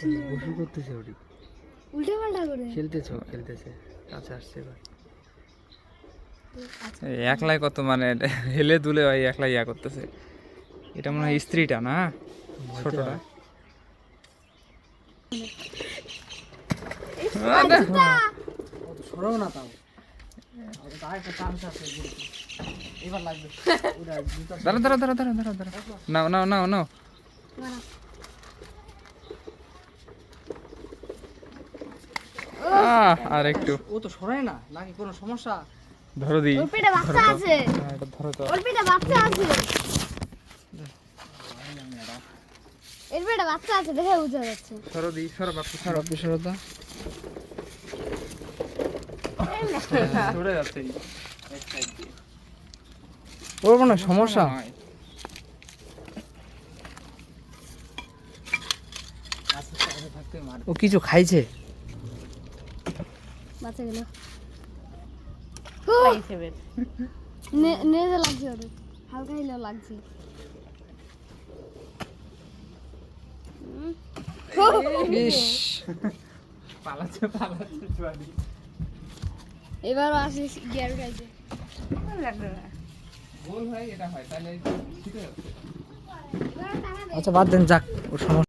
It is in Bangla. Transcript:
সুন্দর গোসল করতেছে ওটি উল্টে পাল্টা করে? খেলতেছে খেলতেছে। কাছে আসছে এবার। এই একলাই কত মানে হেলে দুলে ভাই একলাই ইয়া করতেছে। এটা মনে হয় স্ত্রীটা না? ছোটটা। সরাও না তাও। দাঁড়া দাঁড়া দাঁড়া দাঁড়া দাঁড়া দাঁড়া নাও নাও নাও নাও। আর একটু। ও তো সরায় না নাকি কোনো সমস্যা? ধরো দিই ওর পেটে বাচ্চা আছে। হ্যাঁ, এটা ধরো তো। ওর পেটে বাচ্চা আছে। এর পেটে বাচ্চা আছে দেখে বোঝা যাচ্ছে। সরো দিই সরো বাপু সরো। সরে যাচ্ছে সাইড দিয়ে ওর কোনো সমস্যা? নয়। ও কিছু খাইছে? বাচ্চা গেল। নেজে লাগছে ওর হালকা হিলেও লাগছে। হুম। ইস। পালাচ্ছে পালাচ্ছে জুয়ালি। এবারও আসে গিয়ার উঠাইছে গোল হয় এটা হয়। তাহলে আচ্ছা বাদ দেন যাক ওর সমস্যা।